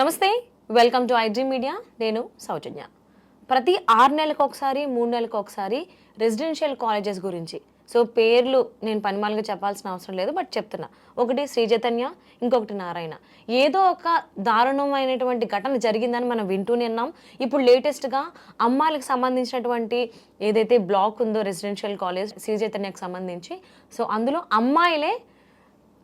నమస్తే welcome to iDream media. నేను సౌజన్య. ప్రతి ఆరు నెలలకు ఒకసారి మూడు నెలలకు ఒకసారి రెసిడెన్షియల్ కాలేజెస్ గురించి. సో పేర్లు నేను పనిమాలుగా చెప్పాల్సిన అవసరం లేదు బట్ చెప్తున్నా. ఒకటి శ్రీ చైతన్య ఇంకొకటి నారాయణ. ఏదో ఒక దారుణమైనటువంటి ఘటన జరిగిందని మనం వింటూనే ఉన్నాం. ఇప్పుడు లేటెస్ట్గా అమ్మాయిలకు సంబంధించినటువంటి ఏదైతే బ్లాక్ ఉందో రెసిడెన్షియల్ కాలేజ్ శ్రీ చైతన్యకు సంబంధించి సో అందులో అమ్మాయిలే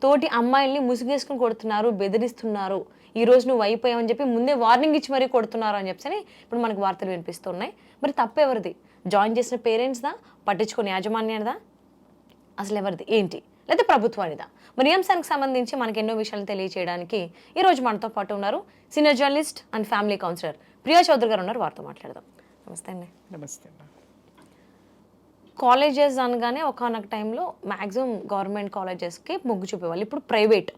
తోటి అమ్మాయిల్ని ముసుగేసుకుని కొడుతున్నారు బెదిరిస్తున్నారు. ఈ రోజు నువ్వు అయిపోయావని చెప్పి ముందే వార్నింగ్ ఇచ్చి మరీ కొడుతున్నారు అని చెప్పి ఇప్పుడు మనకు వార్తలు వినిపిస్తున్నాయి. మరి తప్పెవరిది జాయిన్ చేసిన పేరెంట్స్దా పట్టించుకుని యాజమాన్యానిదా? అసలు ఎవరిది? ఏంటి? లేదా ప్రభుత్వానిదా? మరి ఈ అంశానికి సంబంధించి మనకి ఎన్నో విషయాలు తెలియజేయడానికి ఈ రోజు మనతో పాటు ఉన్నారు senior journalist and family counsellor Priya Chaudhary garu ఉన్నారు. వారితో మాట్లాడదాం. నమస్తే అండి. నమస్తే కాలేజెస్ అనగానే ఒకనొక టైంలో మ్యాక్సిమం గవర్నమెంట్ కాలేజెస్కి మొగ్గు చూపేవాళ్ళు. ఇప్పుడు ప్రైవేట్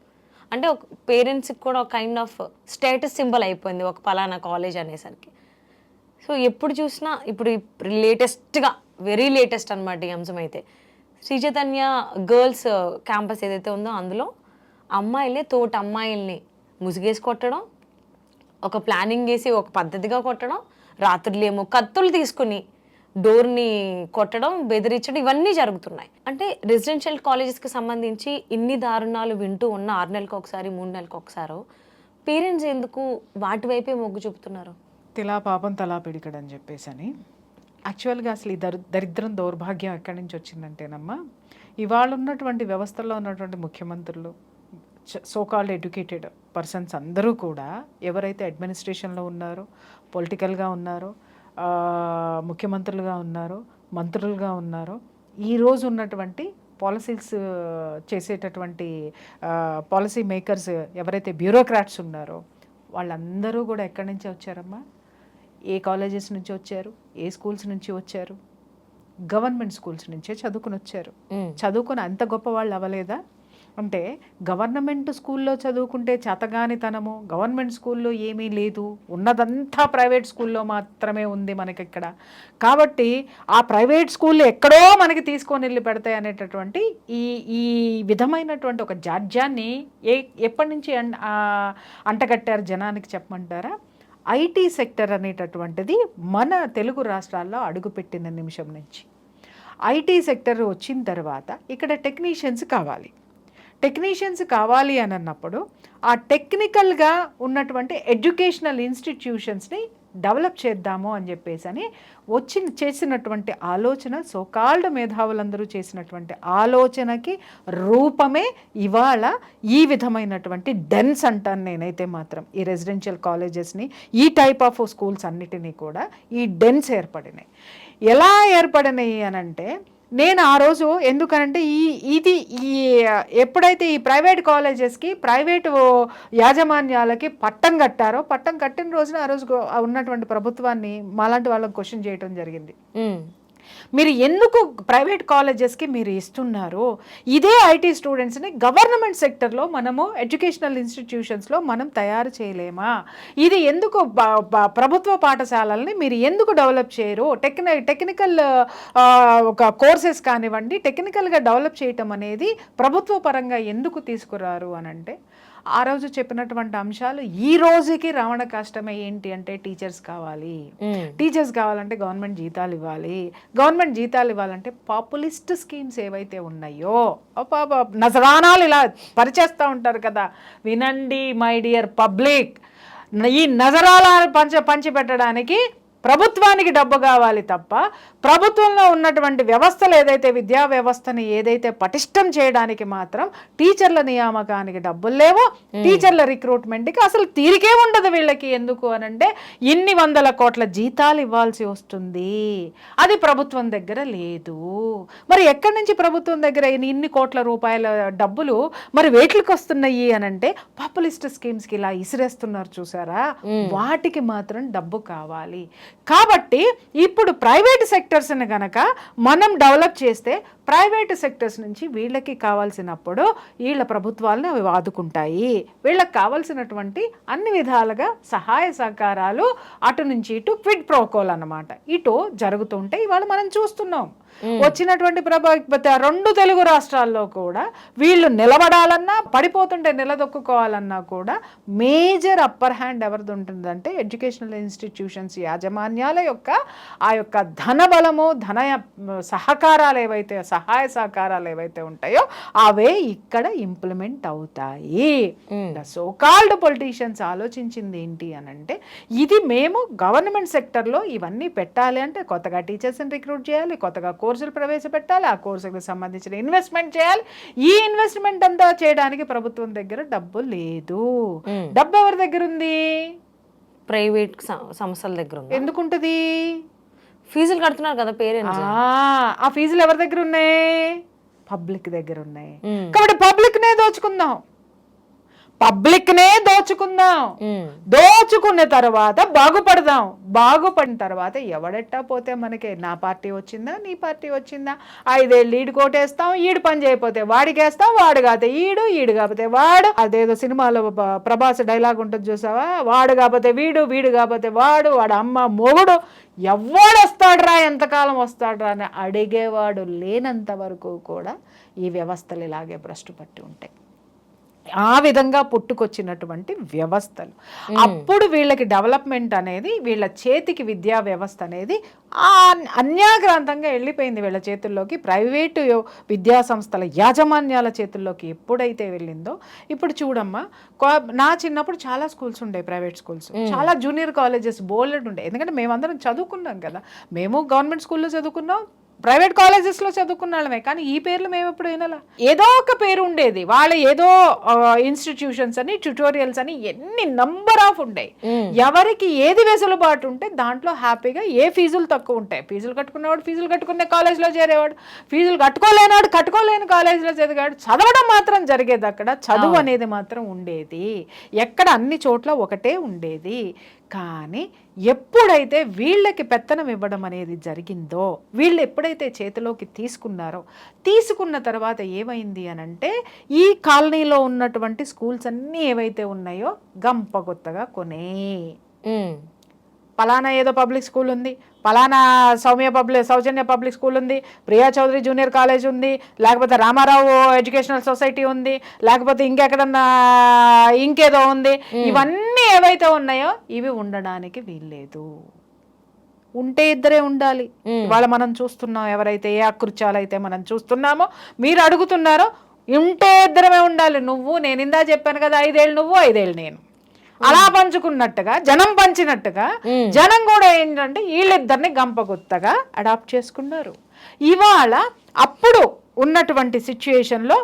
అంటే ఒక పేరెంట్స్కి కూడా ఒక కైండ్ ఆఫ్ స్టేటస్ సింబల్ అయిపోయింది ఒక పలానా కాలేజ్ అనేసరికి. సో ఎప్పుడు చూసినా ఇప్పుడు లేటెస్ట్గా వెరీ లేటెస్ట్ అనమాట ఈ అంశం అయితే. శ్రీ చైతన్య గర్ల్స్ క్యాంపస్ ఏదైతే ఉందో అందులో అమ్మాయిలే తోటి అమ్మాయిల్ని ముసుగేసి కొట్టడం ఒక ప్లానింగ్ వేసి ఒక పద్ధతిగా కొట్టడం రాత్రులేమో కత్తులు తీసుకుని డోర్ని కొట్టడం బెదిరించడం ఇవన్నీ జరుగుతున్నాయి. అంటే రెసిడెన్షియల్ కాలేజెస్కి సంబంధించి ఇన్ని దారుణాలు వింటూ ఉన్న ఆరు నెలలకు ఒకసారి మూడు నెలలకు ఒకసారి పేరెంట్స్ ఎందుకు వాటి వైపే మొగ్గు చూపుతున్నారు? తిలా పాపం తలా పిడికడు అని చెప్పేసి అని యాక్చువల్గా అసలు ఈ దరి దరిద్రం దౌర్భాగ్యం ఎక్కడి నుంచి వచ్చిందంటేనమ్మా ఇవాళ ఉన్నటువంటి వ్యవస్థలో ఉన్నటువంటి ముఖ్యమంత్రులు సోకాల్డ్ ఎడ్యుకేటెడ్ పర్సన్స్ అందరూ కూడా ఎవరైతే అడ్మినిస్ట్రేషన్లో ఉన్నారో పొలిటికల్గా ఉన్నారో ముఖ్యమంత్రులుగా ఉన్నారో మంత్రులుగా ఉన్నారో. ఈరోజు ఉన్నటువంటి పాలసీస్ చేసేటటువంటి పాలసీ మేకర్స్ ఎవరైతే బ్యూరోక్రాట్స్ ఉన్నారో వాళ్ళందరూ కూడా ఎక్కడి నుంచి వచ్చారమ్మా? ఏ కాలేజెస్ నుంచి వచ్చారు? ఏ స్కూల్స్ నుంచి వచ్చారు? గవర్నమెంట్ స్కూల్స్ నుంచే చదువుకుని వచ్చారు. చదువుకుని అంత గొప్ప వాళ్ళు అవ్వలేదా? అంటే గవర్నమెంట్ స్కూల్లో చదువుకుంటే చేతగానితనము. గవర్నమెంట్ స్కూల్లో ఏమీ లేదు. ఉన్నదంతా ప్రైవేట్ స్కూల్లో మాత్రమే ఉంది మనకి ఇక్కడ కాబట్టి ఆ ప్రైవేట్ స్కూల్లో ఎక్కడో మనకి తీసుకొని వెళ్ళి పెడతాయి అనేటటువంటి ఈ ఈ విధమైనటువంటి ఒక జాడ్యాన్ని ఏ ఎప్పటి నుంచి అంటగట్టారు జనానికి చెప్పమంటారా? ఐటీ సెక్టర్ అనేటటువంటిది మన తెలుగు రాష్ట్రాల్లో అడుగుపెట్టిన నిమిషం నుంచి. ఐటీ సెక్టర్ వచ్చిన తర్వాత ఇక్కడ టెక్నీషియన్స్ కావాలి. టెక్నీషియన్స్ కావాలి అని అన్నప్పుడు ఆ టెక్నికల్గా ఉన్నటువంటి ఎడ్యుకేషనల్ ఇన్స్టిట్యూషన్స్ని డెవలప్ చేద్దాము అని చెప్పేసి అని వచ్చి చేసినటువంటి ఆలోచన సోకాల్డ్ మేధావులందరూ చేసినటువంటి ఆలోచనకి రూపమే ఇవాళ ఈ విధమైనటువంటి డెన్స్ అంటాను నేనైతే మాత్రం. ఈ రెసిడెన్షియల్ కాలేజెస్ని ఈ టైప్ ఆఫ్ స్కూల్స్ అన్నిటినీ కూడా ఈ డెన్స్ ఏర్పడినాయి. ఎలా ఏర్పడినాయి అని అంటే నేను ఆ రోజు ఎందుకనంటే ఈ ఇది ఈ ఎప్పుడైతే ఈ ప్రైవేట్ కాలేజెస్కి ప్రైవేటు యాజమాన్యాలకి పట్టం కట్టారో పట్టం కట్టిన రోజున ఆ రోజు ఉన్నటువంటి ప్రభుత్వాన్ని మాలాంటి వాళ్ళకి క్వశ్చన్ చేయడం జరిగింది. మీరు ఎందుకు ప్రైవేట్ కాలేజెస్కి మీరు ఇస్తున్నారు ఇదే ఐటీ స్టూడెంట్స్ని గవర్నమెంట్ సెక్టర్లో మనము ఎడ్యుకేషనల్ ఇన్స్టిట్యూషన్స్లో మనం తయారు చేయలేమా? ఇది ఎందుకు ప్రభుత్వ పాఠశాలల్ని మీరు ఎందుకు డెవలప్ చేయరు? టెక్ని టెక్నికల్ ఒక కోర్సెస్ కానివ్వండి టెక్నికల్గా డెవలప్ చేయటం అనేది ప్రభుత్వ పరంగా ఎందుకు తీసుకురారు అని అంటే ఆ రోజు చెప్పినటువంటి అంశాలు ఈ రోజుకి రావణ కష్టమే ఏంటి అంటే టీచర్స్ కావాలి. టీచర్స్ కావాలంటే గవర్నమెంట్ జీతాలు ఇవ్వాలి. గవర్నమెంట్ జీతాలు ఇవ్వాలంటే పాపులిస్ట్ స్కీమ్స్ ఏవైతే ఉన్నాయో నజరానాలు ఇలా పరిచేస్తూ ఉంటారు కదా. వినండి మై డియర్ పబ్లిక్. ఈ నజరాల పంచ పంచిపెట్టడానికి ప్రభుత్వానికి డబ్బు కావాలి తప్ప ప్రభుత్వంలో ఉన్నటువంటి వ్యవస్థలు ఏదైతే విద్యా వ్యవస్థని ఏదైతే పటిష్టం చేయడానికి మాత్రం టీచర్ల నియామకానికి డబ్బులు లేవో. టీచర్ల రిక్రూట్మెంట్కి అసలు తీరికే ఉండదు వీళ్ళకి. ఎందుకు అనంటే ఇన్ని వందల కోట్ల జీతాలు ఇవ్వాల్సి వస్తుంది. అది ప్రభుత్వం దగ్గర లేదు. మరి ఎక్కడి నుంచి ప్రభుత్వం దగ్గర ఇన్ని- ఇన్ని కోట్ల రూపాయల డబ్బులు మరి వేట్లకి వస్తున్నాయి అనంటే పాపులిస్ట్ స్కీమ్స్కి ఇలా ఇసిరేస్తున్నారు చూసారా? వాటికి మాత్రం డబ్బు కావాలి. కాబట్టి ఇప్పుడు ప్రైవేట్ సెక్టర్స్ని కనుక మనం డెవలప్ చేస్తే ప్రైవేట్ సెక్టర్స్ నుంచి వీళ్ళకి కావాల్సినప్పుడు వీళ్ళ ప్రభుత్వాలను అవి ఆదుకుంటాయి. వీళ్ళకి కావాల్సినటువంటి అన్ని విధాలుగా సహాయ సహకారాలు అటు నుంచి ఇటు క్విడ్ ప్రోకోల్ అన్నమాట. ఇటు జరుగుతుంటే ఇవాళ మనం చూస్తున్నాం. వచ్చినటువంటి ప్రభా రెండు తెలుగు రాష్ట్రాల్లో కూడా వీళ్ళు నిలబడాలన్నా పడిపోతుంటే నిలదొక్కుకోవాలన్నా కూడా మేజర్ అప్పర్ హ్యాండ్ ఎవరిది ఉంటుందంటే ఎడ్యుకేషనల్ ఇన్స్టిట్యూషన్స్ యాజమాన్యాల యొక్క ఆ యొక్క ధన బలము ధన సహకారాలు ఏవైతే సహాయ సహకారాలు ఏవైతే ఉంటాయో అవే ఇక్కడ ఇంప్లిమెంట్ అవుతాయి. సో కాల్డ్ పొలిటీషియన్స్ ఆలోచించింది ఏంటి అని అంటే ఇది మేము గవర్నమెంట్ సెక్టర్లో ఇవన్నీ పెట్టాలి అంటే కొత్తగా టీచర్స్ని రిక్రూట్ చేయాలి కొత్తగా కోర్సులు ప్రవేశపెట్టాలి ఆ కోర్సులకు సంబంధించిన ఇన్వెస్ట్మెంట్ చేయాలి. ఈ ఇన్వెస్ట్మెంట్ అంతా చేయడానికి ప్రభుత్వం దగ్గర డబ్బు లేదు. డబ్బు ఎవరి దగ్గర ఉంది? ప్రైవేట్ సంస్థల దగ్గర ఉంది? ఎందుకుంటది? ఫీజులు కడుతున్నారు కదా పేరెంట్స్. ఆ, ఆ ఫీజులు ఎవరి దగ్గర ఉన్నాయి? పబ్లిక్ దగ్గర ఉన్నాయి. కాబట్టి పబ్లిక్నే దోచుకుందాం. పబ్లిక్నే దోచుకుందాం. దోచుకున్న తర్వాత బాగుపడదాం. బాగుపడిన తర్వాత ఎవడెట్టా పోతే మనకి? నా పార్టీ వచ్చిందా? నీ పార్టీ వచ్చిందా? ఐదేళ్ళు ఈడు కోటేస్తాం ఈడు పని చేయకపోతే వాడికేస్తాం వాడు కాకపోతే ఈడు ఈడు కాకపోతే వాడు. అదేదో సినిమాలో ప్రభాస్ డైలాగ్ ఉంటుంది చూసావా? వాడు కాకపోతే వీడు వీడు కాకపోతే వాడు వాడు అమ్మ మొగుడు. ఎవడు వస్తాడురా ఎంతకాలం వస్తాడురా? అని అడిగేవాడు లేనంత వరకు కూడా ఈ వ్యవస్థలు ఇలాగే భ్రష్టు పట్టి ఉంటాయి. ఆ విధంగా పుట్టుకొచ్చినటువంటి వ్యవస్థలు. అప్పుడు వీళ్ళకి డెవలప్మెంట్ అనేది వీళ్ళ చేతికి విద్యా వ్యవస్థ అనేది ఆ అన్యాగ్రాంతంగా వెళ్ళిపోయింది వీళ్ళ చేతుల్లోకి. ప్రైవేటు విద్యా సంస్థల యాజమాన్యాల చేతుల్లోకి ఎప్పుడైతే వెళ్ళిందో ఇప్పుడు చూడమ్మా నా చిన్నప్పుడు చాలా స్కూల్స్ ఉండే ప్రైవేట్ స్కూల్స్. చాలా జూనియర్ కాలేజెస్ బోల్డ్ ఉండే. ఎందుకంటే మేమందరం చదువుకున్నాం కదా. మేము గవర్నమెంట్ స్కూల్లో చదువుకున్నాం ప్రైవేట్ కాలేజెస్లో చదువుకున్న వాళ్ళమే కానీ ఈ పేర్లు మేము ఎప్పుడు వినాలా? ఏదో ఒక పేరు ఉండేది. వాళ్ళ ఏదో ఇన్స్టిట్యూషన్స్ అని ట్యూటోరియల్స్ అని ఎన్ని నంబర్ ఆఫ్ ఉండేవి ఎవరికి ఏది వెసులుబాటు ఉంటే దాంట్లో హ్యాపీగా ఏ ఫీజులు తక్కువ ఉంటాయి. ఫీజులు కట్టుకునేవాడు ఫీజులు కట్టుకునే కాలేజ్లో చేరేవాడు. ఫీజులు కట్టుకోలేనాడు కట్టుకోలేని కాలేజీలో చదివాడు. చదవడం మాత్రం జరిగేది అక్కడ. చదువు అనేది మాత్రం ఉండేది. ఎక్కడ అన్ని చోట్ల ఒకటే ఉండేది. కానీ ఎప్పుడైతే వీళ్ళకి పెత్తనం ఇవ్వడం అనేది జరిగిందో వీళ్ళు ఎప్పుడైతే చేతిలోకి తీసుకున్నారో తీసుకున్న తర్వాత ఏమైంది అని అంటే ఈ కాలనీలో ఉన్నటువంటి స్కూల్స్ అన్నీ ఏవైతే ఉన్నాయో గంపగొత్తగా కొనే. పలానా ఏదో పబ్లిక్ స్కూల్ ఉంది పలానా Soumya public Soujanya public school ఉంది ప్రియా చౌదరి జూనియర్ కాలేజ్ ఉంది లేకపోతే రామారావు ఎడ్యుకేషనల్ సొసైటీ ఉంది లేకపోతే ఇంకెక్కడన్నా ఇంకేదో ఉంది ఇవన్నీ ఏవైతే ఉన్నాయో ఇవి ఉండడానికి వీల్లేదు. ఉంటే ఇద్దరే ఉండాలి. ఇవాళ మనం చూస్తున్నాం ఎవరైతే ఏ అకృత్యాలు అయితే మనం చూస్తున్నామో మీరు అడుగుతున్నారో ఉంటే ఇద్దరమే ఉండాలి. నువ్వు నేను ఇందా చెప్పాను కదా ఐదేళ్ళు నువ్వు ఐదేళ్ళు నేను. అలా పంచుకున్నట్టుగా జనం పంచినట్టుగా జనం కూడా ఏంటంటే వీళ్ళిద్దరిని గంపగుత్తగా అడాప్ట్ చేసుకున్నారు. ఇవాళ అప్పుడు ఉన్నటువంటి సిచ్యుయేషన్లో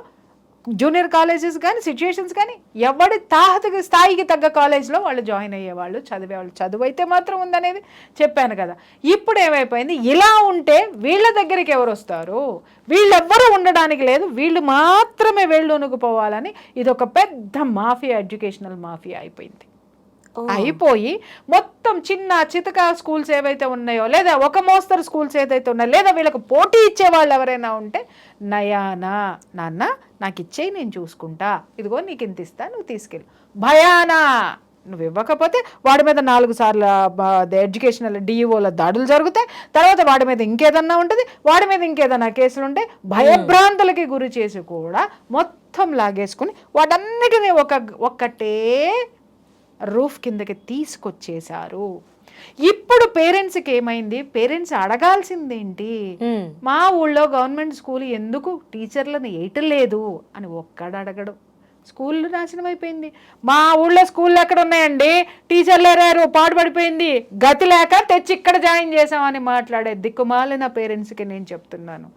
జూనియర్ కాలేజెస్ కానీ సిచ్యుయేషన్స్ కానీ ఎవడి తాహత స్థాయికి తగ్గ కాలేజ్లో వాళ్ళు జాయిన్ అయ్యేవాళ్ళు చదివేవాళ్ళు చదువు అయితే మాత్రం ఉందనేది చెప్పాను కదా. ఇప్పుడు ఏమైపోయింది? ఇలా ఉంటే వీళ్ళ దగ్గరికి ఎవరు వస్తారు? వీళ్ళెవ్వరూ ఉండడానికి లేదు. వీళ్ళు మాత్రమే వెళ్ళు పోవాలని ఇది ఒక పెద్ద మాఫియా ఎడ్యుకేషనల్ మాఫియా అయిపోయింది. అయిపోయి మొత్తం చిన్న చితక స్కూల్స్ ఏవైతే ఉన్నాయో లేదా ఒక మోస్తరు స్కూల్స్ ఏదైతే ఉన్నాయో లేదా వీళ్ళకి పోటీ ఇచ్చే వాళ్ళు ఎవరైనా ఉంటే నయానా నాన్న నాకు ఇచ్చేయి నేను చూసుకుంటా. ఇదిగో నీకు ఇంత ఇస్తా నువ్వు తీసుకెళ్ళు. భయానా నువ్వు ఇవ్వకపోతే వాడి మీద నాలుగు సార్లు ఎడ్యుకేషనల్ డిఈఓల దాడులు జరుగుతాయి. తర్వాత వాడి మీద ఇంకేదన్నా ఉంటుంది వాడి మీద ఇంకేదన్నా కేసులు ఉంటే భయభ్రాంతులకి గురి చేసి కూడా మొత్తం లాగేసుకుని వాటన్నిటినీ ఒక ఒక్కటే రూఫ్ కిందకి తీసుకొచ్చేశారు. ఇప్పుడు పేరెంట్స్కి ఏమైంది? పేరెంట్స్ అడగాల్సిందేంటి? మా ఊళ్ళో గవర్నమెంట్ స్కూల్ ఎందుకు టీచర్లను వేయటలేదు అని ఒక్కడు అడగడు. స్కూల్ నాశనం అయిపోయింది. మా ఊళ్ళో స్కూల్ ఎక్కడ ఉన్నాయండి టీచర్లు ఎరారు పాడుపడిపోయింది. గతి లేక తెచ్చి ఇక్కడ జాయిన్ చేసామని మాట్లాడే దిక్కుమాలిన పేరెంట్స్కి నేను చెప్తున్నాను.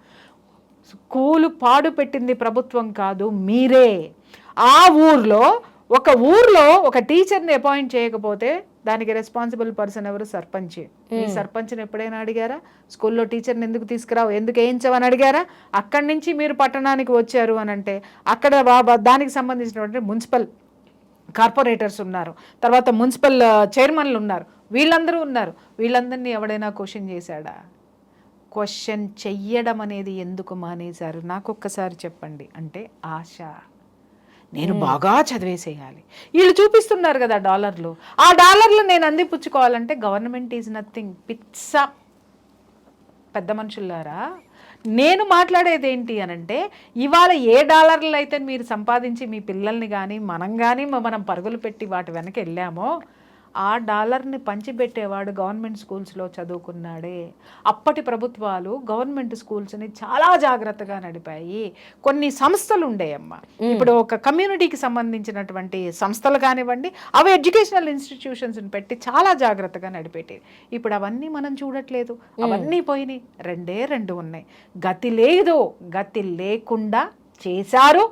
స్కూలు పాడు పెట్టింది ప్రభుత్వం కాదు మీరే. ఆ ఊర్లో ఒక ఊర్లో ఒక టీచర్ని అపాయింట్ చేయకపోతే దానికి రెస్పాన్సిబుల్ పర్సన్ ఎవరు? సర్పంచ్. ఈ సర్పంచ్ని ఎప్పుడైనా అడిగారా? స్కూల్లో టీచర్ని ఎందుకు తీసుకురావు? ఎందుకు వేయించవని అడిగారా? అక్కడి నుంచి మీరు పట్టణానికి వచ్చారు అని అంటే అక్కడ దానికి సంబంధించినటువంటి మున్సిపల్ కార్పొరేటర్స్ ఉన్నారు. తర్వాత మున్సిపల్ చైర్మన్లు ఉన్నారు. వీళ్ళందరూ ఉన్నారు. వీళ్ళందరినీ ఎవడైనా క్వశ్చన్ చేశాడా? క్వశ్చన్ చెయ్యడం అనేది ఎందుకు మానేశారు? నాకు ఒక్కసారి చెప్పండి. అంటే ఆశ. నేను బాగా చదివేసేయాలి. వీళ్ళు చూపిస్తున్నారు కదా డాలర్లు. ఆ డాలర్లు నేను అందిపుచ్చుకోవాలంటే గవర్నమెంట్ ఈజ్ నథింగ్. పిచ్చ. పెద్ద మనుషులారా నేను మాట్లాడేది ఏంటి అనంటే ఇవాళ ఏ డాలర్లు అయితే మీరు సంపాదించి మీ పిల్లల్ని కానీ మనం కానీ మనం పరుగులు పెట్టి వాటి వెనక వెళ్ళామో ఆ డాలర్ని పంచిపెట్టేవాడు గవర్నమెంట్ స్కూల్స్లో చదువుకున్నాడే. అప్పటి ప్రభుత్వాలు గవర్నమెంట్ స్కూల్స్ని చాలా జాగ్రత్తగా నడిపాయి. కొన్ని సంస్థలు ఉండేయమ్మా. ఇప్పుడు ఒక కమ్యూనిటీకి సంబంధించినటువంటి సంస్థలు కానివ్వండి అవి ఎడ్యుకేషనల్ ఇన్స్టిట్యూషన్స్ని పెట్టి చాలా జాగ్రత్తగా నడిపేటి ఇప్పుడు అవన్నీ మనం చూడట్లేదు. అవన్నీ పోయినాయి. రెండే రెండు ఉన్నాయి. గతి లేదు. గతి లేకుండా చేశారు.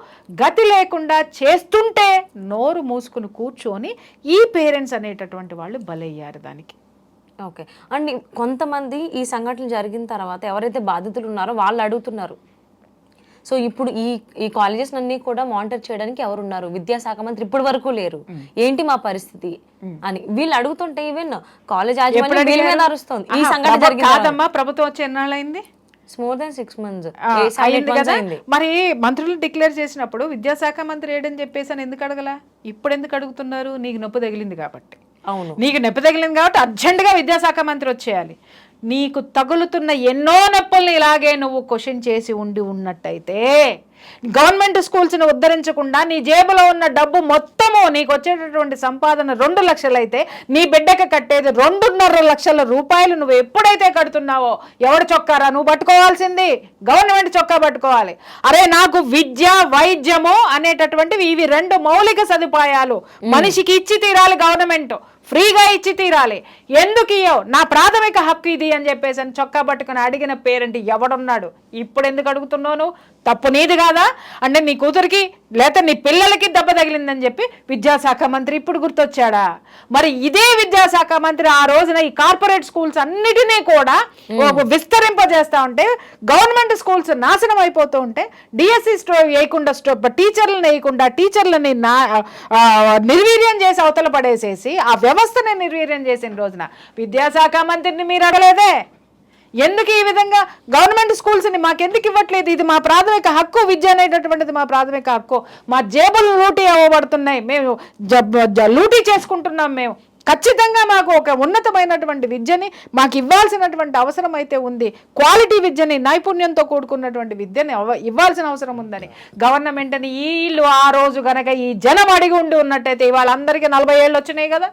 గతి లేకుండా చేస్తుంటే నోరు మూసుకుని కూర్చొని ఈ పేరెంట్స్ అనేటటువంటి వాళ్ళు బలయ్యారు దానికి. ఓకే. అండ్ కొంతమంది ఈ సంఘటన జరిగిన తర్వాత ఎవరైతే బాధితులు ఉన్నారో వాళ్ళు అడుగుతున్నారు. సో ఇప్పుడు ఈ ఈ కాలేజెస్ అన్ని కూడా మానిటర్ చేయడానికి ఎవరున్నారు? విద్యాశాఖ మంత్రి ఇప్పటి వరకు లేరు. ఏంటి మా పరిస్థితి? అని వీళ్ళు అడుగుతుంటే ఈవెన్ కాలేజ్ యాజమాన్యం వీళ్ళ మీద అరుస్తుంది. ఈ సంఘటన కాదమ్మా ప్రభుత్వం వచ్చి ఎన్నాళ్ళైంది మోర్ దాన్ సిక్స్ మంత్స్ అయింది కదా? మరి మంత్రులు డిక్లేర్ చేసినప్పుడు విద్యాశాఖ మంత్రి ఏడని చెప్పేసి అని ఎందుకు అడగలా? ఇప్పుడు ఎందుకు అడుగుతున్నారు? నీకు నొప్పి తగిలింది కాబట్టి. అవును. నీకు నొప్పి తగిలింది కాబట్టి అర్జెంటుగా విద్యాశాఖ మంత్రి వచ్చేయాలి. నీకు తగులుతున్న ఎన్నో నొప్పుల్ని ఇలాగే నువ్వు క్వశ్చన్ చేసి ఉండి ఉన్నట్టయితే గవర్నమెంట్ స్కూల్స్ని ఉద్ధరించకుండా నీ జేబులో ఉన్న డబ్బు మొత్తము నీకు వచ్చేటటువంటి సంపాదన రెండు లక్షలైతే నీ బిడ్డకి కట్టేది రెండున్నర లక్షల రూపాయలు నువ్వు ఎప్పుడైతే కడుతున్నావో ఎవడు చొక్కారా? నువ్వు పట్టుకోవాల్సింది గవర్నమెంట్ చొక్కా పట్టుకోవాలి. అరే నాకు విద్య వైద్యము అనేటటువంటివి ఇవి రెండు మౌలిక సదుపాయాలు. మనిషికి ఇచ్చి తీరాలి గవర్నమెంట్. ఫ్రీగా ఇచ్చి తీరాలి. ఎందుకు ఇయ్యో నా ప్రాథమిక హక్కు ఇది అని చెప్పేసి అని చొక్కా పట్టుకుని అడిగిన పేరెంట్ ఎవడున్నాడు? ఇప్పుడు ఎందుకు అడుగుతున్నాను తప్పు నీది కాదా? అంటే నీ కూతురికి లేకపోతే నీ పిల్లలకి దెబ్బ తగిలిందని చెప్పి విద్యాశాఖ మంత్రి ఇప్పుడు గుర్తొచ్చాడా? మరి ఇదే విద్యాశాఖ మంత్రి ఆ రోజున ఈ కార్పొరేట్ స్కూల్స్ అన్నిటినీ కూడా ఒక విస్తరింపజేస్తా ఉంటే గవర్నమెంట్ స్కూల్స్ నాశనం అయిపోతూ ఉంటే డిఎస్సి స్టో వేయకుండా స్టో టీచర్లను వేయకుండా టీచర్లని నా నిర్వీర్యం చేసి అవతల పడేసేసి ఆ వ్యవస్థని నిర్వీర్యం చేసిన రోజున విద్యాశాఖ మంత్రిని మీరు అడగలేదే? ఎందుకు ఈ విధంగా గవర్నమెంట్ స్కూల్స్ని మాకెందుకు ఇవ్వట్లేదు? ఇది మా ప్రాథమిక హక్కు విద్య అనేటటువంటిది మా ప్రాథమిక హక్కు. మా జేబులు లూటీ అవ్వబడుతున్నాయి. మేము లూటీ చేసుకుంటున్నాం మేము. ఖచ్చితంగా మాకు ఒక ఉన్నతమైనటువంటి విద్యని మాకు ఇవ్వాల్సినటువంటి అవసరం అయితే ఉంది. క్వాలిటీ విద్యని నైపుణ్యంతో కూడుకున్నటువంటి విద్యని ఇవ్వాల్సిన అవసరం ఉందని. గవర్నమెంట్ని వీళ్ళు ఆ రోజు గనక ఈ జనం అడిగి ఉండి ఉన్నట్టయితే ఇవాళ అందరికీ నలభై ఏళ్ళు వచ్చినాయి కదా.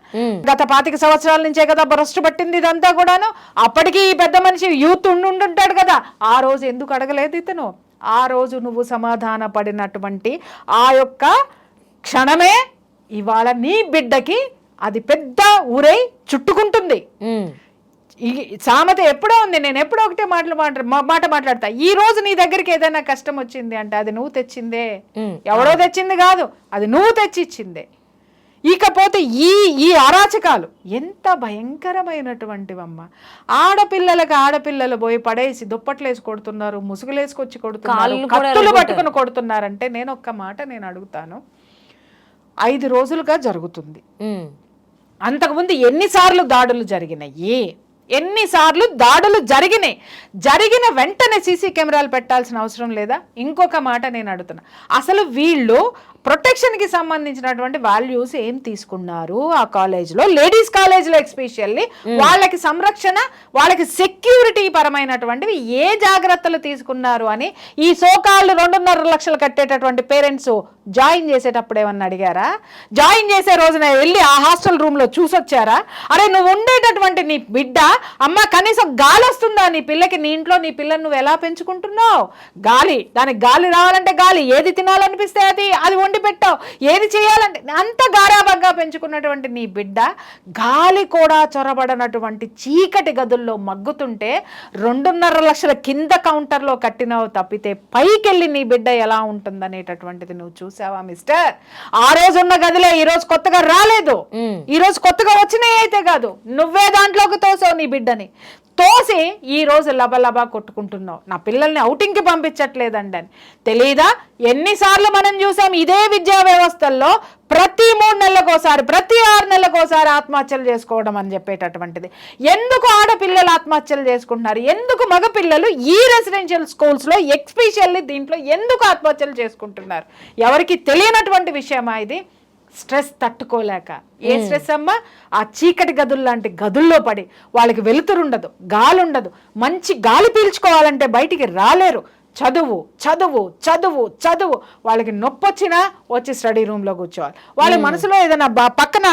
గత పాతిక సంవత్సరాల నుంచే కదా భ్రష్టు పట్టింది ఇదంతా కూడాను. అప్పటికి ఈ పెద్ద మనిషి యూత్ ఉండి ఉంటుంటాడు కదా. ఆ రోజు ఎందుకు అడగలేదు ఇతను? ఆ రోజు నువ్వు సమాధాన పడినటువంటి ఆ యొక్క క్షణమే ఇవాళ నీ బిడ్డకి అది పెద్ద ఊరై చుట్టుకుంటుంది. సామెత ఎప్పుడో ఉంది నేను ఎప్పుడో ఒకటే మాటలు మాట మా- మాట మాట్లాడతా. ఈ రోజు నీ దగ్గరికి ఏదైనా కష్టం వచ్చింది అంటే అది నువ్వు తెచ్చిందే. ఎవడో తెచ్చింది కాదు అది నువ్వు తెచ్చిచ్చిందే. ఇకపోతే ఈ ఈ అరాచకాలు ఎంత భయంకరమైనటువంటివమ్మ. ఆడపిల్లలకు ఆడపిల్లలు పోయి పడేసి దుప్పట్లేసి కొడుతున్నారు ముసుగులేసుకొచ్చి కొడుతున్నారు కత్తులు. పట్టుకుని కొడుతున్నారంటే నేను ఒక్క మాట నేను అడుగుతాను. ఐదు రోజులుగా జరుగుతుంది. అంతకుముందు ఎన్నిసార్లు దాడులు జరిగినాయి? ఎన్నిసార్లు దాడులు జరిగినాయి? జరిగిన వెంటనే సీసీ కెమెరాలు పెట్టాల్సిన అవసరం లేదా? ఇంకొక మాట నేను అడుగుతున్నా. అసలు వీళ్ళు ప్రొటెక్షన్కి సంబంధించినటువంటి వాల్యూస్ ఏం తీసుకున్నారు? ఆ కాలేజ్లో లేడీస్ కాలేజ్లో ఎక్స్పెషల్లీ వాళ్ళకి సంరక్షణ వాళ్ళకి సెక్యూరిటీ పరమైనటువంటివి ఏ జాగ్రత్తలు తీసుకున్నారు అని ఈ సోకాళ్ళు రెండున్నర లక్షలు కట్టేటటువంటి పేరెంట్స్ జాయిన్ చేసేటప్పుడు ఏమన్నా అడిగారా? జాయిన్ చేసే రోజున వెళ్ళి ఆ హాస్టల్ రూమ్లో చూసొచ్చారా? అరే నువ్వు ఉండేటటువంటి నీ బిడ్డ అమ్మ కనీసం గాలి వస్తుందా నీ పిల్లకి? నీ ఇంట్లో నీ పిల్లని నువ్వు ఎలా పెంచుకుంటున్నావు? గాలి దానికి గాలి రావాలంటే గాలి ఏది తినాలనిపిస్తే అది అది వండి పెట్టావు. ఏది చేయాలంటే అంత గారాబంగా పెంచుకున్నటువంటి నీ బిడ్డ గాలి కూడా చొరబడనటువంటి చీకటి గదుల్లో మగ్గుతుంటే రెండున్నర లక్షల కింద కౌంటర్లో కట్టినావు తప్పితే పైకెళ్ళి నీ బిడ్డ ఎలా ఉంటుందనేటటువంటిది నువ్వు చూసావా మిస్టర్? ఆ రోజు ఉన్న గదిలే ఈ రోజు కొత్తగా రాలేదు. ఈ రోజు కొత్తగా వచ్చినాయి అయితే కాదు. నువ్వే దాంట్లోకి తోసావు నీ బిడ్డని. తోసి ఈ రోజు లబలబా కొట్టుకుంటున్నావు. నా పిల్లల్ని outing-కి పంపించట్లేదండి అని తెలీదా? ఎన్నిసార్లు మనం చూసాం ఇదే విద్యా వ్యవస్థల్లో ప్రతి మూడు నెలలకోసారి ప్రతి ఆరు నెలలకోసారి ఆత్మహత్యలు చేసుకోవడం అని చెప్పేటటువంటిది. ఎందుకు ఆడపిల్లలు ఆత్మహత్యలు చేసుకుంటున్నారు? ఎందుకు మగపిల్లలు ఈ రెసిడెన్షియల్ స్కూల్స్లో ఎక్స్పెషల్లీ దీంట్లో ఎందుకు ఆత్మహత్యలు చేసుకుంటున్నారు? ఎవరికి తెలియనటువంటి విషయమా ఇది? స్ట్రెస్ తట్టుకోలేక. ఏ స్ట్రెస్ అమ్మా? ఆ చీకటి గదులు లాంటి గదుల్లో పడి వాళ్ళకి వెలుతురు ఉండదు గాలి ఉండదు మంచి గాలి పీల్చుకోవాలంటే బయటికి రాలేరు. చదువు చదువు చదువు చదువు. వాళ్ళకి నొప్పి వచ్చినా వచ్చి స్టడీ రూమ్లో కూర్చోవాలి. వాళ్ళ మనసులో ఏదైనా పక్కన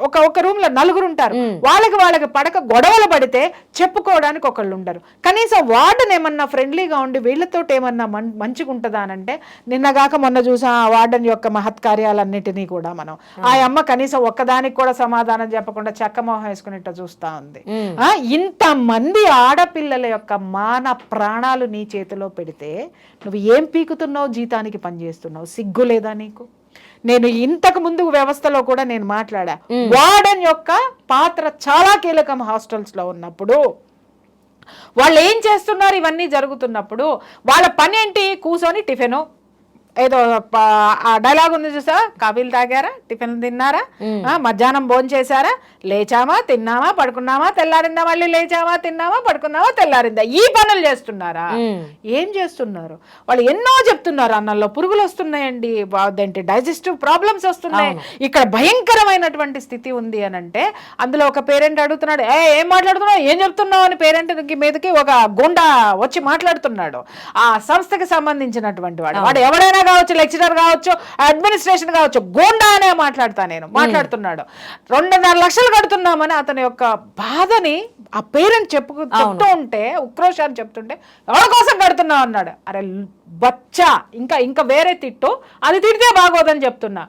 ఒక ఒక రూమ్లో నలుగురు ఉంటారు. వాళ్ళకి వాళ్ళకి పడక గొడవలు పడితే చెప్పుకోవడానికి ఒకళ్ళు ఉండరు. కనీసం వార్డెన్ ఏమన్నా ఫ్రెండ్లీగా ఉండి వీళ్ళతో ఏమన్నా మంచిగా ఉంటుందా అని అంటే నిన్నగాక మొన్న చూసాం ఆ వార్డెన్ యొక్క మహత్కార్యాలన్నిటినీ కూడా మనం. ఆ అమ్మ కనీసం ఒక్కదానికి కూడా సమాధానం చెప్పకుండా చెక్కమోహం వేసుకునేట్టు చూస్తా ఉంది. ఆ, ఇంతమంది ఆడపిల్లల యొక్క మాన ప్రాణాలు నీ చేతిలో పెడితే నువ్వు ఏం పీకుతున్నావు? జీతానికి పనిచేస్తున్నావు సిగ్గు లేదా నీకు? నేను ఇంతకు ముందు వ్యవస్థలో కూడా నేను మాట్లాడా. వార్డెన్ యొక్క పాత్ర చాలా కీలకం హాస్టల్స్లో ఉన్నప్పుడు. వాళ్ళు ఏం చేస్తున్నారు? ఇవన్నీ జరుగుతున్నప్పుడు. వాళ్ళ పని ఏంటి? కూర్చొని టిఫిను. ఏదో డైలాగ్ ఉంది చూసా కాఫీలు తాగారా? టిఫిన్ తిన్నారా? మధ్యాహ్నం భోజనం చేశారా? లేచామా? తిన్నామా? పడుకున్నామా? తెల్లారిందా? మళ్ళీ లేచామా? తిన్నామా? పడుకున్నామా? తెల్లారిందా? ఈ పనులు చేస్తున్నారా? ఏం చేస్తున్నారు? వాళ్ళు ఎన్నో చెప్తున్నారు అన్నంలో. పురుగులు వస్తున్నాయండి. అదేంటి? డైజెస్టివ్ ప్రాబ్లమ్స్ వస్తున్నాయి. ఇక్కడ భయంకరమైనటువంటి స్థితి ఉంది అని అంటే అందులో ఒక పేరెంట్ అడుగుతున్నాడు ఏ ఏం మాట్లాడుతున్నావు? ఏం చెప్తున్నావు? అని పేరెంట్ మీదకి ఒక గుండా వచ్చి మాట్లాడుతున్నాడు. ఆ సంస్థకి సంబంధించినటువంటి వాడు. వాడు ఎవరైనా కావచ్చు లెక్చరర్ కావచ్చు అడ్మినిస్ట్రేషన్ కావచ్చు గోండా అనే మాట్లాడతా నేను మాట్లాడుతున్నాడు. రెండున్నర లక్షలు కడుతున్నామని అతని యొక్క బాధని ఆ పేరెంట్ చెప్పు చెప్తూ ఉంటే ఉక్రోషాన్ని చెప్తుంటే ఎవరి కోసం కడుతున్నావు అన్నాడు. అరే బచ్చా ఇంకా ఇంకా వేరే తిట్టు అది తిడితే బాగోదని చెప్తున్నా.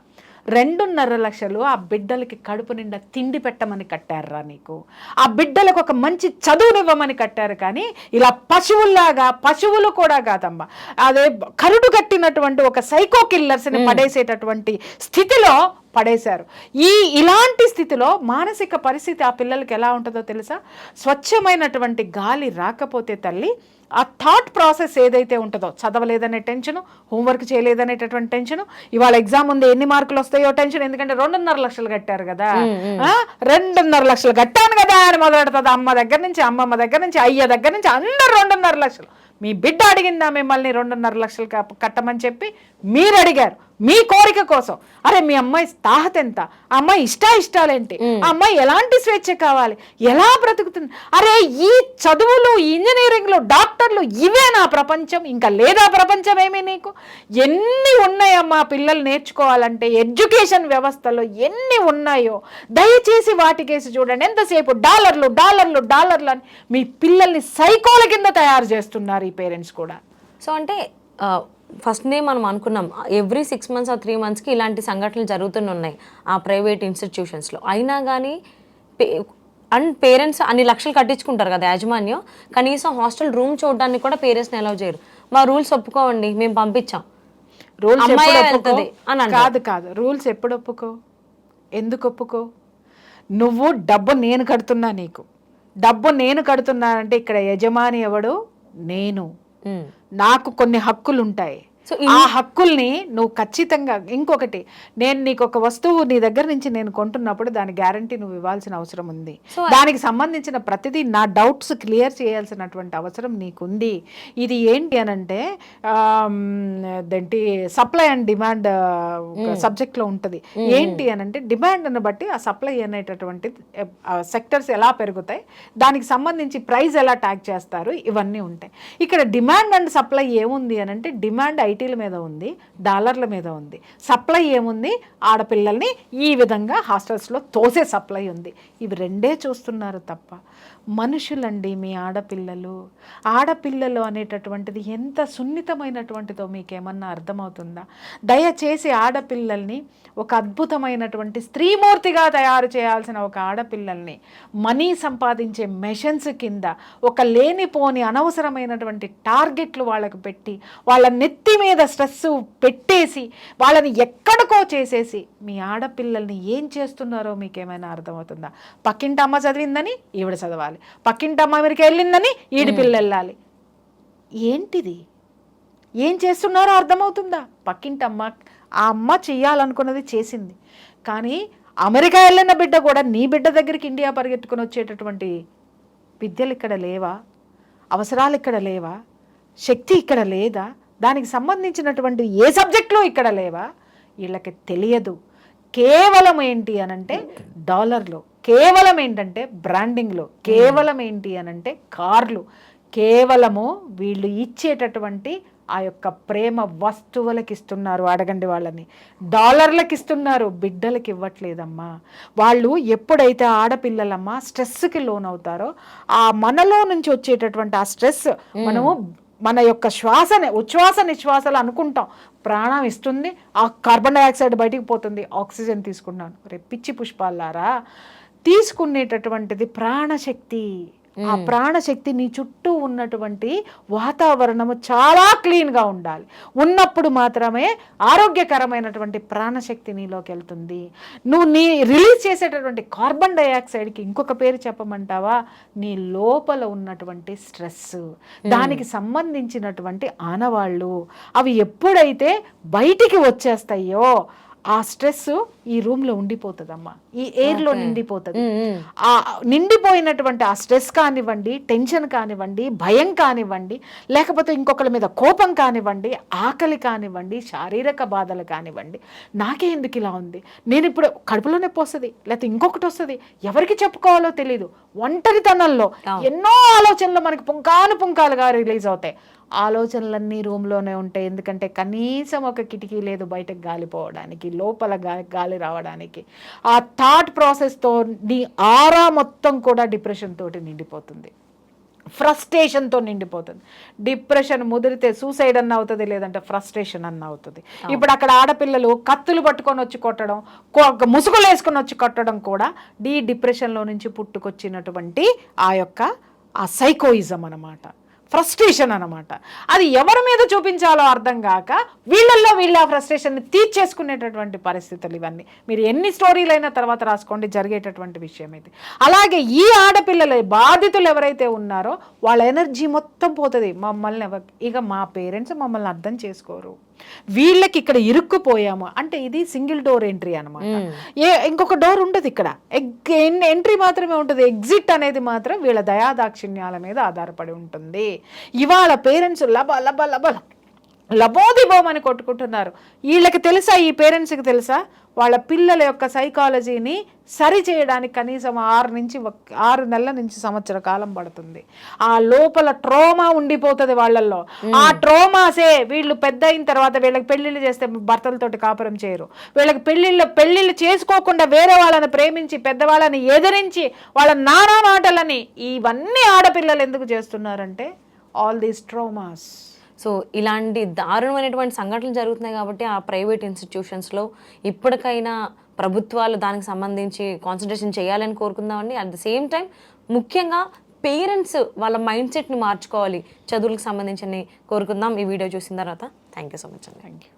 రెండున్నర లక్షలు ఆ బిడ్డలకి కడుపు నిండా తిండి పెట్టమని కట్టారా నీకు. ఆ బిడ్డలకు ఒక మంచి చదువునివ్వమని కట్టారు కానీ ఇలా పశువుల్లాగా పశువులు కూడా కాదమ్మా. అదే కరుడు కట్టినటువంటి ఒక సైకో కిల్లర్స్ని పడేసేటటువంటి స్థితిలో పడేశారు. ఈ ఇలాంటి స్థితిలో మానసిక పరిస్థితి ఆ పిల్లలకి ఎలా ఉంటుందో తెలుసా? స్వచ్ఛమైనటువంటి గాలి రాకపోతే తల్లి ఆ థాట్ ప్రాసెస్ ఏదైతే ఉంటుందో చదవలేదనే టెన్షన్ హోంవర్క్ చేయలేదనేటటువంటి టెన్షన్ ఇవాళ ఎగ్జామ్ ఉంది ఎన్ని మార్కులు వస్తాయో టెన్షన్ ఎందుకంటే రెండున్నర లక్షలు కట్టారు కదా. రెండున్నర లక్షలు కట్టాను కదా అని మొదలెడుతుంది అమ్మ దగ్గర నుంచి అమ్మమ్మ దగ్గర నుంచి అయ్య దగ్గర నుంచి అందరు రెండున్నర లక్షలు. మీ బిడ్డ అడిగిందా మిమ్మల్ని రెండున్నర లక్షలు కట్టమని చెప్పి మీరు అడిగారు మీ కోరిక కోసం. అరే మీ అమ్మాయి తాహత ఎంత? ఆ అమ్మాయి ఇష్ట ఇష్టాలేంటి ఆ అమ్మాయి ఎలాంటి స్వేచ్ఛ కావాలి? ఎలా బ్రతుకుతుంది? అరే ఈ చదువులు ఇంజనీరింగ్లు డాక్టర్లు ఇవే నా ప్రపంచం. ఇంకా లేదా ప్రపంచం ఏమీ నీకు? ఎన్ని ఉన్నాయమ్మా పిల్లలు నేర్చుకోవాలంటే? ఎడ్యుకేషన్ వ్యవస్థలో ఎన్ని ఉన్నాయో? దయచేసి వాటికేసి చూడండి. ఎంతసేపు? డాలర్లు డాలర్లు డాలర్లు అని మీ పిల్లల్ని సైకోల కింద తయారు చేస్తున్నారు ఈ పేరెంట్స్ కూడా. సో అంటే ఫస్ట్ నే మనం అనుకున్నాం ఎవ్రీ సిక్స్ మంత్స్ ఆ త్రీ మంత్స్కి ఇలాంటి సంఘటనలు జరుగుతూనే ఉన్నాయి ఆ ప్రైవేట్ ఇన్స్టిట్యూషన్స్లో. అయినా కానీ అండ్ పేరెంట్స్ అన్ని లక్షలు కట్టించుకుంటారు కదా యాజమాన్యం. కనీసం హాస్టల్ రూమ్ చూడడానికి కూడా పేరెంట్స్ని అలౌ చేయరు. మా రూల్స్ ఒప్పుకోవండి మేము పంపించాం. రూల్స్? వెళ్తది అని. కాదు కాదు. రూల్స్ ఎప్పుడు ఒప్పుకో? ఎందుకు ఒప్పుకో? నువ్వు డబ్బు నేను కడుతున్నా నీకు. డబ్బు నేను కడుతున్నానంటే ఇక్కడ యజమాని ఎవడు? నేను. నాకు కొన్ని హక్కులు ఉంటాయి సో ఆ హక్కుల్ని నువ్వు ఖచ్చితంగా ఇంకొకటి నేను నీకు ఒక వస్తువు నీ దగ్గర నుంచి నేను కొంటున్నప్పుడు దాని గ్యారంటీ నువ్వు ఇవ్వాల్సిన అవసరం ఉంది. దానికి సంబంధించిన ప్రతిదీ నా డౌట్స్ క్లియర్ చేయాల్సినటువంటి అవసరం నీకుంది. ఇది ఏంటి అనంటే ఆమ్, అదేంటి సప్లై అండ్ డిమాండ్ సబ్జెక్ట్లో ఉంటది. ఏంటి అనంటే డిమాండ్ని బట్టి ఆ సప్లై అనేటటువంటి సెక్టర్స్ ఎలా పెరుగుతాయి దానికి సంబంధించి ప్రైస్ ఎలా ట్యాగ్ చేస్తారు ఇవన్నీ ఉంటాయి. ఇక్కడ డిమాండ్ అండ్ సప్లై ఏముంది అని అంటే డిమాండ్ ఐటీల మీద ఉంది డాలర్ల మీద ఉంది. సప్లై ఏముంది? ఆడపిల్లల్ని ఈ విధంగా హాస్టల్స్లో తోసే సప్లై ఉంది. ఇవి రెండే చూస్తున్నారు తప్ప మనుషులండి మీ ఆడపిల్లలు. ఆడపిల్లలు అనేటటువంటిది ఎంత సున్నితమైనటువంటిదో మీకేమన్నా అర్థమవుతుందా? దయచేసి ఆడపిల్లల్ని ఒక అద్భుతమైనటువంటి స్త్రీమూర్తిగా తయారు చేయాల్సిన ఒక ఆడపిల్లల్ని మనీ సంపాదించే మెషన్స్ కింద ఒక లేనిపోని అనవసరమైనటువంటి టార్గెట్లు వాళ్ళకు పెట్టి వాళ్ళ నెత్తి మీద స్ట్రెస్ పెట్టేసి వాళ్ళని ఎక్కడికో చేసేసి మీ ఆడపిల్లల్ని ఏం చేస్తున్నారో మీకేమైనా అర్థమవుతుందా? పక్కింటి అమ్మ చదివిందని ఈవిడ చదవాలి. పక్కింటి అమ్మ అమెరికా వెళ్ళిందని ఈడి పిల్ల వెళ్ళాలి. ఏంటిది? ఏం చేస్తున్నారో అర్థమవుతుందా? పక్కింటి అమ్మ ఆ అమ్మ చెయ్యాలనుకున్నది చేసింది. కానీ అమెరికా వెళ్ళిన బిడ్డ కూడా నీ బిడ్డ దగ్గరికి ఇండియా పరిగెత్తుకుని వచ్చేటటువంటి విద్యలు ఇక్కడ లేవా? అవసరాలు ఇక్కడ లేవా? శక్తి ఇక్కడ లేదా? దానికి సంబంధించినటువంటి ఏ సబ్జెక్టులు ఇక్కడ లేవా? వీళ్ళకి తెలియదు. కేవలం ఏంటి అనంటే డాలర్లు. కేవలం ఏంటంటే బ్రాండింగ్లు. కేవలం ఏంటి అనంటే కార్లు. కేవలము వీళ్ళు ఇచ్చేటటువంటి ఆ యొక్క ప్రేమ వస్తువులకి ఇస్తున్నారు అడగండి వాళ్ళని. డాలర్లకు ఇస్తున్నారు బిడ్డలకి ఇవ్వట్లేదమ్మా వాళ్ళు ఎప్పుడైతే ఆడపిల్లలమ్మా స్ట్రెస్కి లోన్ అవుతారో ఆ మనలో నుంచి వచ్చేటటువంటి ఆ స్ట్రెస్ మనము మన యొక్క శ్వాసని ఉచ్ఛ్వాస నిశ్వాసాలు అనుకుంటాం. ప్రాణం ఇస్తుంది ఆ కార్బన్ డైఆక్సైడ్ బయటికి పోతుంది. ఆక్సిజన్ తీసుకున్నాను రేపు పిచ్చి పుష్పాలారా తీసుకునేటటువంటిది ప్రాణశక్తి. ఆ ప్రాణశక్తి నీ చుట్టూ ఉన్నటువంటి వాతావరణము చాలా క్లీన్గా ఉండాలి. ఉన్నప్పుడు మాత్రమే ఆరోగ్యకరమైనటువంటి ప్రాణశక్తి నీలోకి వెళ్తుంది. నువ్వు నీ రిలీజ్ చేసేటటువంటి కార్బన్ డైఆక్సైడ్కి ఇంకొక పేరు చెప్పమంటావా? నీ లోపల ఉన్నటువంటి స్ట్రెస్. దానికి సంబంధించినటువంటి ఆనవాళ్ళు అవి ఎప్పుడైతే బయటికి వచ్చేస్తాయో ఆ స్ట్రెస్ ఈ రూమ్లో ఉండిపోతుందమ్మా. ఈ ఎయిర్లో నిండిపోతుంది. ఆ నిండిపోయినటువంటి ఆ స్ట్రెస్ కానివ్వండి టెన్షన్ కానివ్వండి భయం కానివ్వండి లేకపోతే ఇంకొకరి మీద కోపం కానివ్వండి ఆకలి కానివ్వండి శారీరక బాధలు కానివ్వండి నాకే ఎందుకు ఇలా ఉంది? నేను ఇప్పుడు కడుపులో నొప్పి వస్తుంది లేకపోతే ఇంకొకటి వస్తుంది ఎవరికి చెప్పుకోవాలో తెలియదు ఒంటరితనంలో ఎన్నో ఆలోచనలు మనకి పుంకాను పుంకాలుగా రిలీజ్ అవుతాయి. ఆలోచనలన్నీ రూమ్లోనే ఉంటాయి. ఎందుకంటే కనీసం ఒక కిటికీ లేదు బయటకు గాలి పోవడానికి లోపల గాలి రావడానికి. ఆ థాట్ ప్రాసెస్తో నీ ఆరా మొత్తం కూడా డిప్రెషన్ తోటి నిండిపోతుంది. ఫ్రస్ట్రేషన్తో నిండిపోతుంది. డిప్రెషన్ ముదిరితే సూసైడ్ అన్న అవుతుంది లేదంటే ఫ్రస్ట్రేషన్ అన్న అవుతుంది. ఇప్పుడు అక్కడ ఆడపిల్లలు కత్తులు పట్టుకొని వచ్చి కొట్టడం ముసుగులు వేసుకొని వచ్చి కొట్టడం కూడా డీ డిప్రెషన్లో నుంచి పుట్టుకొచ్చినటువంటి ఆ యొక్క ఆ సైకోయిజం అన్నమాట. ఫ్రస్ట్రేషన్ అనమాట అది ఎవరి మీద చూపించాలో అర్థం కాక వీళ్ళల్లో వీళ్ళ ఆ ఫ్రస్ట్రేషన్ని తీర్చేసుకునేటటువంటి పరిస్థితులు ఇవన్నీ. మీరు ఎన్ని స్టోరీలైనా తర్వాత రాసుకోండి జరిగేటటువంటి విషయం ఇది. అలాగే ఈ ఆడపిల్లల బాధితులు ఎవరైతే ఉన్నారో వాళ్ళ ఎనర్జీ మొత్తం పోతుంది. మమ్మల్ని ఇక మా పేరెంట్స్ మమ్మల్ని అర్థం చేసుకోరు. వీళ్ళకి ఇక్కడ ఇరుక్కుపోయాము. అంటే ఇది సింగిల్ డోర్ ఎంట్రీ అనమాట ఏ ఇంకొక డోర్ ఉండదు ఇక్కడ. ఎంట్రీ మాత్రమే ఉంటుంది. ఎగ్జిట్ అనేది మాత్రం వీళ్ళ దయాదాక్షిణ్యాల మీద ఆధారపడి ఉంటుంది. ఇవాళ పేరెంట్స్ లబ లబ లబ లబోదిబోమని కొట్టుకుంటున్నారు. వీళ్ళకి తెలుసా? ఈ పేరెంట్స్కి తెలుసా? వాళ్ళ పిల్లల యొక్క సైకాలజీని సరి చేయడానికి కనీసం ఆరు నుంచి ఆరు నెలల నుంచి సంవత్సర కాలం పడుతుంది. ఆ లోపల ట్రోమా ఉండిపోతుంది వాళ్ళల్లో. ఆ ట్రోమాసే వీళ్ళు పెద్ద అయిన తర్వాత వీళ్ళకి పెళ్ళిళ్ళు చేస్తే భర్తలతోటి కాపురం చేయరు. వీళ్ళకి పెళ్ళిళ్ళు పెళ్ళిళ్ళు చేసుకోకుండా వేరే వాళ్ళని ప్రేమించి పెద్దవాళ్ళని ఎదిరించి వాళ్ళ నానా మాటలని ఇవన్నీ ఆడపిల్లలు ఎందుకు చేస్తున్నారంటే ఆల్ దీస్ ట్రోమాస్ సో ఇలాంటి దారుణమైనటువంటి సంఘటనలు జరుగుతున్నాయి కాబట్టి ఆ ప్రైవేట్ ఇన్స్టిట్యూషన్స్లో ఇప్పటికైనా ప్రభుత్వాలు దానికి సంబంధించి కాన్సన్ట్రేషన్ చేయాలని కోరుకుందామండి. అట్ ద సేమ్ టైం ముఖ్యంగా పేరెంట్స్ వాళ్ళ మైండ్ సెట్ని మార్చుకోవాలి. చదువులకు సంబంధించి కోరుకుందాం. ఈ వీడియో చూసిన తర్వాత థ్యాంక్ యూ సో మచ్ అండి. Thank you